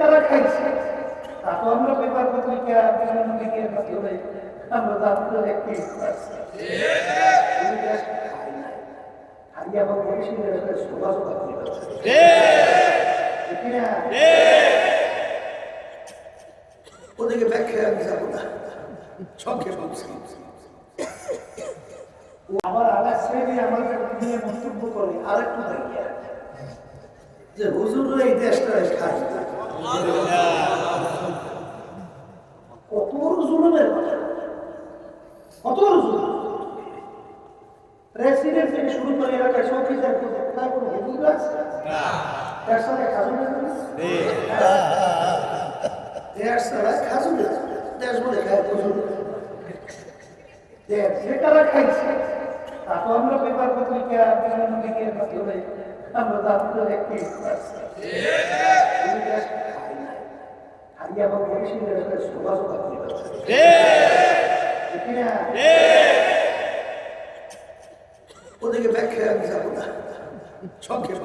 তারা খাইছে। তা তো আমরা পেপার পত্রিকা আমরা দাম করে দেখতেই পাচ্ছি এই দেশ খাই নাই খাইয়া বা বরিশালের যোগাযোগ আপনি করছেন ঠিক না? ওদিকে ব্যাখ্যা আমি যাব না। ছকে বলছি যে হুজুর এই দেশটা না। কত বড় জুলুমের কত বড় জুলুম। প্রেসিডেন্ট থেকে শুরু করে এলাকায় সব কিছু কোথায় কোনো হুজুর আছে? দেশ ছাড়া খাজু দেশ ছাড়া খাজু দেশ বলে খায় বুঝুন দেশ যে তারা খাইছে তা তো আমরা পেপার পত্রিকা বিভিন্ন মিডিয়ার মাধ্যমে আমরা দাম করে দেখতেই পাচ্ছি এই দেশ খাই নাই খাইয়া বা বরিশালের সাথে যোগাযোগ আপনি করছেন ঠিক না? ওদিকে ব্যাখ্যা আমি যাব না সংক্ষেপ